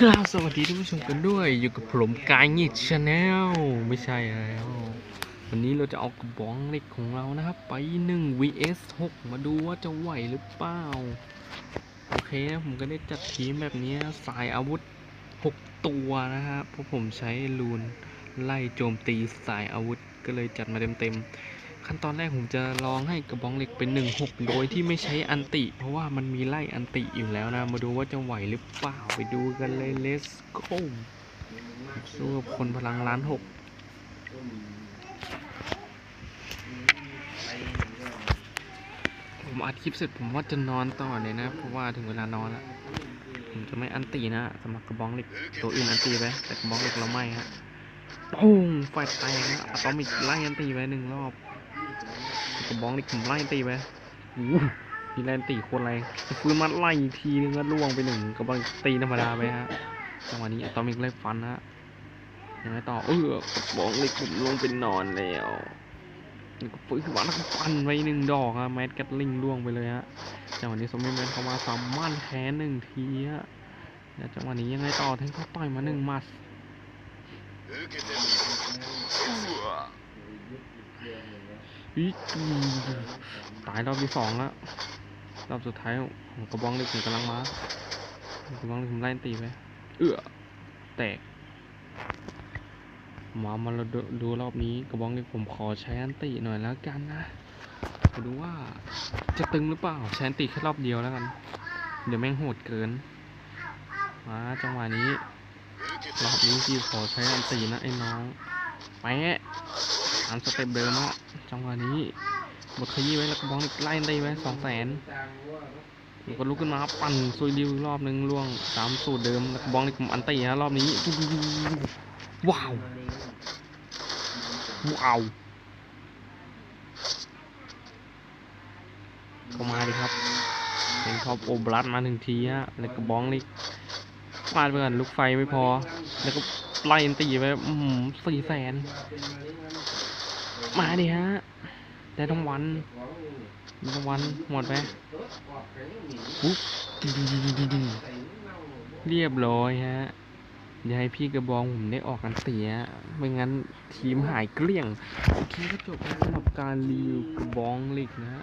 กล่าวสวัสดีท่านผู้ชมกันด้วย อยู่กับผมกายงิดชาแนลไม่ใช่แล้ว วันนี้เราจะเอากระบองเล็กของเรานะครับ ไป 1 vs 6 มาดูว่าจะไหวหรือเปล่า โอเคนะผมก็ได้จัดทีมแบบนี้สายอาวุธ 6 ตัวนะครับเพราะผมใช้ลูนไล่โจมตีสายอาวุธก็เลยจัดมาเต็มๆ ขั้นตอนแรกผมจะลองให้กระบองเหล็กเป็น 1 6 โดยที่ไม่ใช้อันติ เพราะว่ามันมีไล่อันติอยู่แล้วนะ มาดูว่าจะไหวหรือเปล่าไปดูกันเลย let's go สู้กับคนพลังล้านหกผมอัดคลิปเสร็จผมว่าจะนอนต่อเลยนะ เพราะว่าถึงเวลานอนแล้ว ผมจะไม่อันตินะสำหรับกระบองเหล็กตัวอื่นอันติไปแต่กระบองเหล็กเราไม่ฮะปุ้งไฟแตกนะอะตอมิกไล่อันตีไปหนึ่งรอบ กระบองเหล็กผมไล่ตีไปอู้มีแรงตีโคตรแรงฟื้นมาไล่อีกทีนึงก็ล่วงไปหนึ่งกระบองตีธรรมดาไปฮะจังหวะนี้อะตอมิกไล่ฟันฮะยังไงต่อเออกระบองเหล็กผมลงเป็นนอนแล้วนี่ก็ฟื้นขึ้นมาแล้วก็ฟันไปหนึ่งดอกอะแมดกัตลิงล่วงไปเลยฮะจังหวะนี้สมิธแมนเข้ามาสามมั่นแพ้หนึ่งทีฮะแล้วจังหวะนี้ยังไงต่อแทงเขาต่อยมาหนึ่งหมัดอีก ตายรอบที่สองแล้วรอบสุดท้ายกระบองเหล็กผมกำลังมากระบองเหล็กผมไล่ตีไปเอื้อแตกมามาเราดูดูรอบนี้กระบองเหล็กผมขอใช้อันติหน่อยแล้วกันนะมาดูว่าจะตึงหรือเปล่าใช้อันติแค่รอบเดียวแล้วกัน เดี๋ยวแม่งโหดเกินมาจังหวะนี้รอบนี้พี่ขอใช้อันตีนะไอ้น้องแปะ ตามสเต็ปเดิมอะจังหวะนี้บดขยี้ไว้แล้วก็บองไล่อันตีไว้สองแสนก็ลุกขึ้นมาปั่นซุยดิวรอบนึงล่วงตามสูตรเดิมแล้วก็บองนี่มอันตีนะรอบนี้ว้าวว้าวก็มาดิครับเป็นท็อปโอบลัดมาหนึ่งทีฮะแล้วก็บ้องนี่ฟาดไปก่อนลูกไฟไม่พอ แล้วก็ไล่ตีไปสี่แสน มาดิฮะ ได้ทั้งวันทั้งวันหมดไปปุ๊บเรียบร้อยฮะอย่าให้พี่กระบองผมได้ออกกันเสีย ไม่งั้นทีมหายเกลี้ยง โอเคก็จบแล้วสำหรับการรีวิวกระบองเหล็กนะฮะ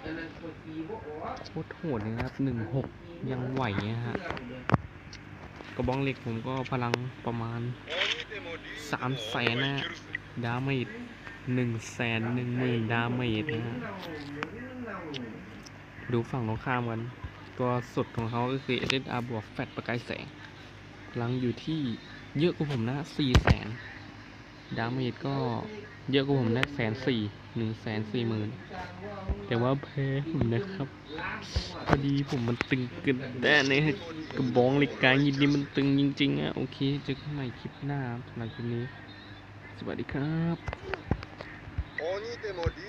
โคตรโหดเลยนะครับหนึ่งหกยังไหวนะฮะ กระบองเหล็กผมก็พลังประมาณสามแสนนะดาเมจ หนึ่งแสนหนึ่งหมื่นดาเมจนะฮะดูฝั่งตรงข้ามกัน ตัวสุดของเขาก็คือ SSR บวกแฟตประกายแสงพลังอยู่ที่เยอะกว่าผมนะสี่แสนดาเมจก็เยอะกว่าผมนะแสนสี่หนึ่งแสนสี่หมื่นแต่ว่าแพ้ผมนะครับ พอดีผมมันตึงเกันแต่ในกระบองเหล็กกายยินดีมันตึงจริงๆอะโอเคเจอกันใหม่คลิปหน้าสำหรับคลิปนี้ สวัสดีครับ 鬼でも竜